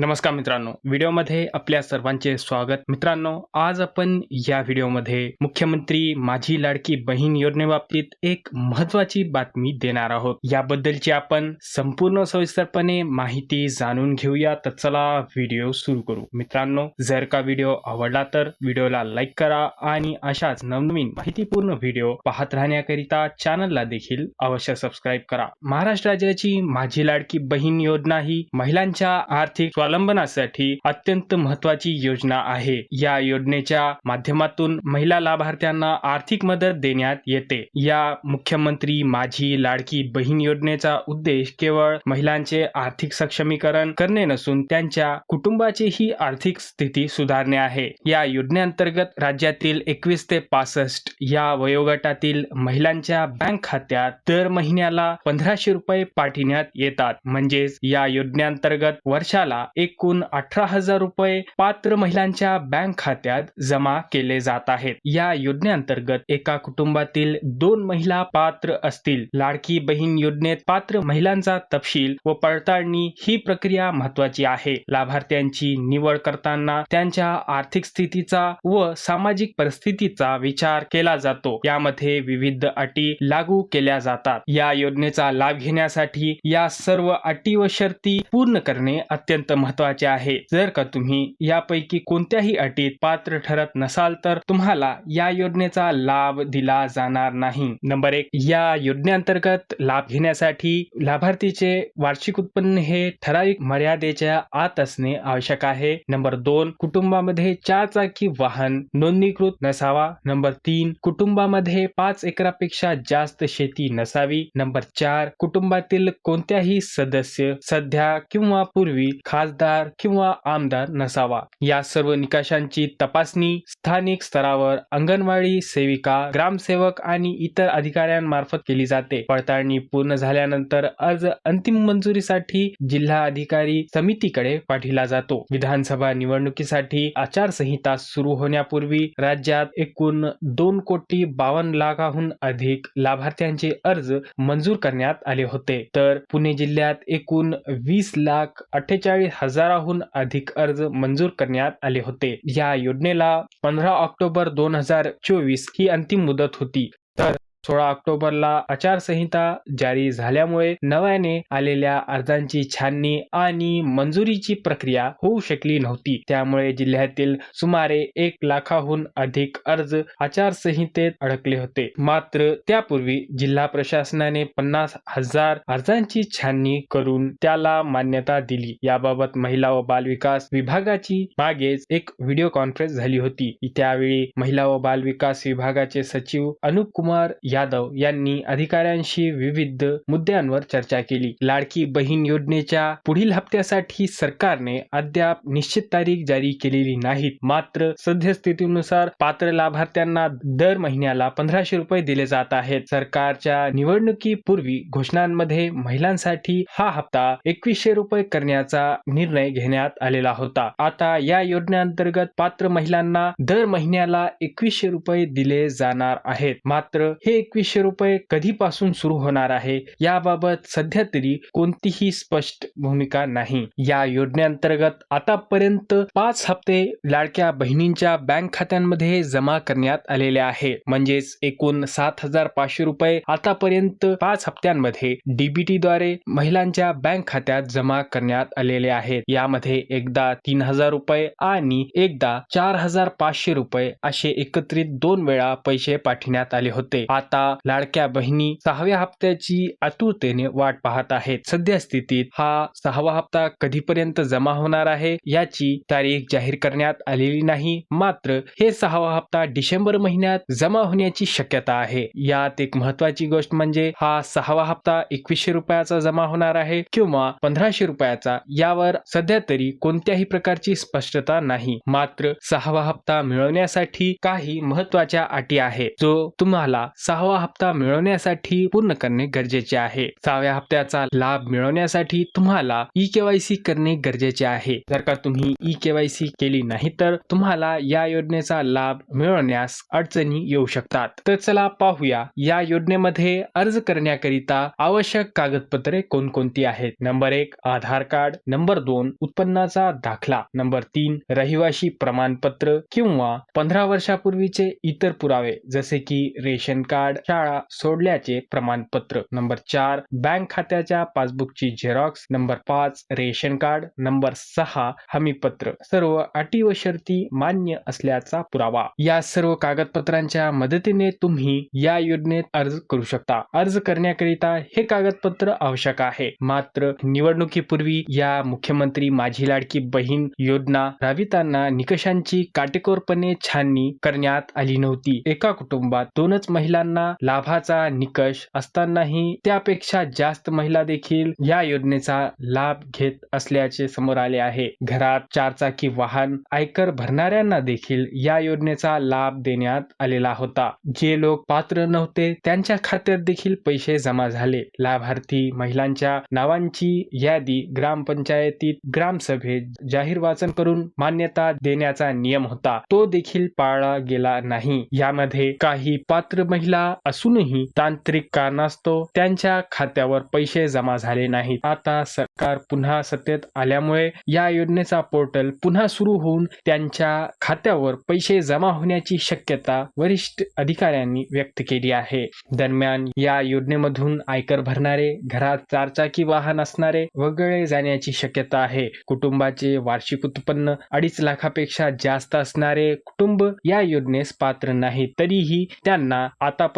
नमस्कार मित्रांनो. व्हिडिओमध्ये आपल्या सर्वांचे स्वागत. मित्रांनो आज आपण या व्हिडिओमध्ये मुख्यमंत्री माझी लाडकी बहीण योजनेबाबतीत एक महत्वाची बातमी देणार आहोत. याबद्दलची आपण संपूर्ण सविस्तरपणे माहिती जाणून घेऊया. तर चला व्हिडिओ सुरू करू. मित्रांनो जर का व्हिडिओ आवडला तर व्हिडिओला लाईक करा आणि अशाच नवनवीन माहितीपूर्ण व्हिडिओ पाहत राहण्याकरिता चॅनलला देखील अवश्य सबस्क्राईब करा. महाराष्ट्र राज्याची माझी लाडकी बहीण योजना ही महिलांच्या आर्थिक स्वावलंबनासाठी अत्यंत महत्वाची योजना आहे. या योजनेच्या माध्यमातून महिला लाभार्थ्यांना आर्थिक मदत देण्यात येते. या मुख्यमंत्री माझी लाडकी बहीण योजनेचा उद्देश केवळ महिलांचे आर्थिक सक्षमीकरण करणे नसून त्यांच्या कुटुंबाचीही आर्थिक स्थिती सुधारणे आहे. या योजनेअंतर्गत राज्यातील एकवीस ते पासष्ट या वयोगटातील महिलांच्या बँक खात्यात दर महिन्याला पंधराशे रुपये पाठविण्यात येतात. म्हणजेच या योजनेअंतर्गत वर्षाला एकूण अठरा हजार रुपये पात्र महिलांच्या बँक खात्यात जमा केले जात आहेत. या योजनेअंतर्गत एका कुटुंबातील दोन महिला पात्र असतील. लाडकी बहीण योजनेत पात्र महिलांचा तपशील व पडताळणी ही प्रक्रिया महत्वाची आहे. लाभार्थ्यांची निवड करताना त्यांच्या आर्थिक स्थितीचा व सामाजिक परिस्थितीचा विचार केला जातो. यामध्ये विविध अटी लागू केल्या जातात. या योजनेचा लाभ घेण्यासाठी या सर्व अटी व शर्ती पूर्ण करणे अत्यंत महत्त्वाचे आहे. जर का तुम्ही यापैकी कोणत्याही अटीत पात्र ठरत नसाल तर तुम्हाला या योजनेचा लाभ दिला जाणार नाही. नंबर एक या योजनेअंतर्गत लाभ घेण्यासाठी लाभार्थीचे वार्षिक उत्पन्न हे ठराविक मर्यादेच्या आत असणे आवश्यक आहे. नंबर दोन कुटुंबामध्ये चार चाकी वाहन नोंदणीकृत नसावा. नंबर तीन कुटुंबामध्ये पाच एकरापेक्षा जास्त शेती नसावी. नंबर चार कुटुंबातील कोणत्याही सदस्य सध्या किंवा पूर्वी खास खासदार किंवा आमदार नसावा. या सर्व निकषांची तपासणी स्थानिक स्तरावर अंगणवाडी सेविका ग्रामसेवक आणि इतर अधिकाऱ्यांमार्फत केली जाते. पडताळणी पूर्ण झाल्यानंतर अर्ज अंतिम मंजुरीसाठी जिल्हा अधिकारी समितीकडे पाठविला जातो. विधानसभा निवडणुकीसाठी आचारसंहिता सुरू होण्यापूर्वी राज्यात एकूण दोन कोटी बावन्न लाखाहून अधिक लाभार्थ्यांचे अर्ज मंजूर करण्यात आले होते. तर पुणे जिल्ह्यात एकूण वीस लाख अठ्ठेचाळीस हजाराहून अधिक अर्ज मंजूर करण्यात आले होते. या योजनेला पंधरा ऑक्टोबर दोन हजार चोवीस ही अंतिम मुदत होती. तर सोळा ऑक्टोबरला आचारसंहिता जारी झाल्यामुळे नव्याने आलेल्या अर्जांची छाननी आणि मंजुरीची प्रक्रिया होऊ शकली नव्हती. त्यामुळे जिल्ह्यातील सुमारे एक लाखाहून अधिक अर्ज आचारसंहितेत अडकले होते. मात्र त्यापूर्वी जिल्हा प्रशासनाने पन्नास हजार अर्जांची छाननी करून त्याला मान्यता दिली. याबाबत महिला व बालविकास विभागाची मागेच एक व्हिडिओ कॉन्फरन्स झाली होती. त्यावेळी महिला व बालविकास विभागाचे सचिव अनुप कुमार यादव यांनी अधिकाऱ्यांशी विविध मुद्द्यांवर चर्चा केली. लाडकी बहीण योजनेच्या पुढील हप्त्यासाठी सरकारने अद्याप निश्चित तारीख जारी केलेली नाही मात्र सद्यस्थितीनुसार पात्र लाभार्थ्यांना दर महिन्याला पंधराशे रुपये दिले जात आहेत. सरकारच्या निवडणुकीपूर्वी घोषणांमध्ये महिलांसाठी हा हप्ता एकवीसशे रुपये करण्याचा निर्णय घेण्यात आलेला होता. आता या योजनेअंतर्गत पात्र महिलांना दर महिन्याला एकवीसशे रुपये दिले जाणार आहेत. मात्र हे एकवीसशे रुपये कधीपासून सुरू होणार आहे? याबाबत सध्या तरी कोणतीही स्पष्ट भूमिका नाही. या योजनेअंतर्गत आतापर्यंत पाच हप्ते लाडक्या बहिणींच्या बँक खात्यांमध्ये जमा करण्यात आलेले आहे. म्हणजेच एकूण सात हजार पाचशे रुपये आतापर्यंत पाच हप्त्यांमध्ये डीबीटी द्वारे महिलांच्या बँक खात्यात जमा करण्यात आलेले आहेत. यामध्ये एकदा तीन हजार रुपये आणि एकदा चार हजार पाचशे रुपये असे एकत्रित दोन वेळा पैसे पाठवण्यात आले होते. आता लाडक्या बहिणी सहाव्या हप्त्याची आतुरतेने वाट पाहत आहेत. सध्या स्थितीत हा सहावा हप्ता कधीपर्यंत जमा होणार आहे याची तारीख जाहीर करण्यात आलेली नाही. मात्र हे सहावा हप्ता डिसेंबर महिन्यात जमा होण्याची शक्यता आहे. यात एक महत्वाची गोष्ट म्हणजे हा सहावा हप्ता एकवीसशे रुपयाचा जमा होणार आहे किंवा पंधराशे रुपयाचा. यावर सध्या तरी कोणत्याही प्रकारची स्पष्टता नाही. मात्र सहावा हप्ता मिळवण्यासाठी काही महत्त्वाच्या अटी आहे जो तुम्हाला सहा सहावा हप्ता मिळवण्यासाठी पूर्ण करणे गरजेचे आहे. सहाव्या हप्त्याचा लाभ मिळवण्यासाठी तुम्हाला ई केवायसी करणे गरजेचे आहे. जर का तुम्ही ई केवायसी केली नाही तर तुम्हाला या योजनेचा लाभ मिळवण्यास अडचणी येऊ शकतात. तर चला पाहूया या योजनेमध्ये अर्ज करण्याकरिता आवश्यक कागदपत्रे कोणकोणती आहेत? नंबर एक आधार कार्ड. नंबर दोन उत्पन्नाचा दाखला. नंबर तीन रहिवाशी प्रमाणपत्र किंवा पंधरा वर्षापूर्वीचे इतर पुरावे जसे की रेशन कार्ड शाळा सोडल्याचे प्रमाणपत्र. नंबर चार बँक खात्याच्या पासबुकची झेरॉक्स. नंबर पाच रेशन कार्ड. नंबर सहा हमीपत्र. सर्व अटी व शर्ती मान्य असल्याचा पुरावा. या सर्व कागदपत्रांच्या मदतीने तुम्ही या योजनेत अर्ज करू शकता. अर्ज करण्याकरिता हे कागदपत्र आवश्यक आहे. मात्र निवडणुकीपूर्वी या मुख्यमंत्री माझी लाडकी बहीण योजना राबविताना निकषांची काटेकोरपणे छाननी करण्यात आली नव्हती. एका कुटुंबात दोनच महिलांना लाभाचा निकष असतानाही त्यापेक्षा जास्त महिला देखील या योजनेचा लाभ घेत असल्याचे समोर आले आहे. घरात चारचाकी वाहन आयकर भरणाऱ्यांना देखील या योजनेचा लाभ देण्यात आलेला होता. जे लोक पात्र नव्हते त्यांच्या खात्यात देखील पैसे जमा झाले. लाभार्थी महिलांच्या नावांची यादी ग्रामपंचायतीत ग्रामसभेत जाहीर वाचन करून मान्यता देण्याचा नियम होता. तो देखील पाळला गेला नाही. यामध्ये काही पात्र महिला असूनही तांत्रिक कारणास्तव त्यांच्या खात्यावर पैसे जमा झाले नाहीत. आता सरकार पुन्हा सत्तेत आल्यामुळे या योजनेचा पोर्टल पुन्हा सुरू होऊन त्यांच्या खात्यावर पैसे जमा होण्याची शक्यता वरिष्ठ अधिकाऱ्यांनी व्यक्त केली आहे. दरम्यान या योजनेमधून आयकर भरणारे घरात चारचाकी वाहन असणारे वगळले जाण्याची शक्यता आहे. कुटुंबाचे वार्षिक उत्पन्न अडीच लाखापेक्षा जास्त असणारे कुटुंब या योजनेस पात्र नाही तरीही त्यांना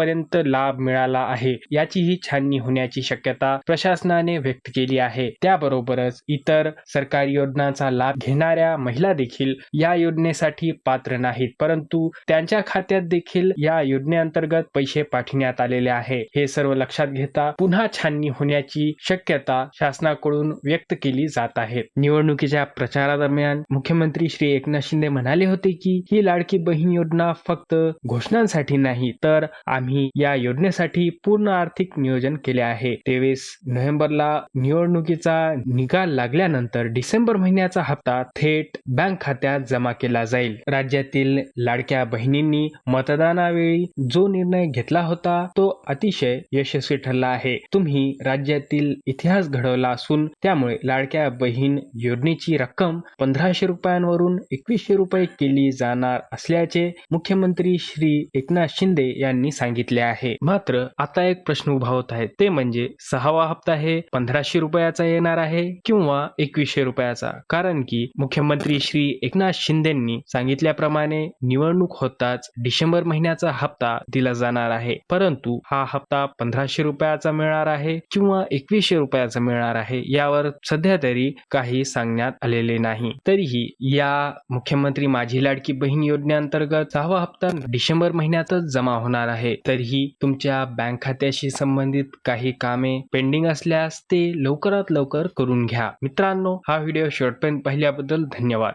आतापर्यंत लाभ मिळाला आहे. याचीही छाननी होण्याची शक्यता प्रशासनाने व्यक्त केली आहे. त्याबरोबरच इतर सरकारी योजनांचा लाभ घेणाऱ्या महिला देखील या योजनेसाठी पात्र नाहीत. परंतु त्यांच्या खात्यात देखील या योजनेअंतर्गत पैसे पाठविण्यात आलेले आहे. हे सर्व लक्षात घेता पुन्हा छाननी होण्याची शक्यता शासनाकडून व्यक्त केली जात आहे. निवडणुकीच्या प्रचारादरम्यान मुख्यमंत्री श्री एकनाथ शिंदे म्हणाले होते की ही लाडकी बहीण योजना फक्त घोषणांसाठी नाही तर आम्ही या योजनेसाठी पूर्ण आर्थिक नियोजन केले आहे. तेवीस नोव्हेंबरला निवडणुकीचा निकाल लागल्यानंतर डिसेंबर महिन्याचा हप्ता थेट बँक खात्यात जमा केला जाईल. राज्यातील लाडक्या बहिणींनी मतदानावेळी जो निर्णय घेतला होता तो अतिशय यशस्वी ठरला आहे. तुम्ही राज्यातील इतिहास घडवला असून त्यामुळे लाडक्या बहीण योजनेची रक्कम पंधराशे रुपयांवरून एकवीसशे रुपये केली जाणार असल्याचे मुख्यमंत्री श्री एकनाथ शिंदे यांनी सांगितले. सांगितले आहे. मात्र आता एक प्रश्न उभा होत आहे. ते म्हणजे सहावा हप्ता हे पंधराशे रुपयाचा येणार आहे किंवा एकवीसशे रुपयाचा? कारण की मुख्यमंत्री श्री एकनाथ शिंदेंनी सांगितल्याप्रमाणे निवडणूक होताच डिसेंबर महिन्याचा हप्ता दिला जाणार आहे. परंतु हा हप्ता पंधराशे रुपयाचा मिळणार आहे किंवा एकवीसशे रुपयाचा मिळणार आहे यावर सध्या तरी काही सांगण्यात आलेले नाही. तरीही या मुख्यमंत्री माझी लाडकी बहीण योजनेअंतर्गत सहावा हप्ता डिसेंबर महिन्यातच जमा होणार आहे. तरीही तुमच्या बँक खात्याशी संबंधित काही कामे पेंडिंग असल्यास ते लवकरात लवकर करून घ्या. मित्रांनो हा व्हिडिओ शेवटपर्यंत पाहिल्याबद्दल धन्यवाद.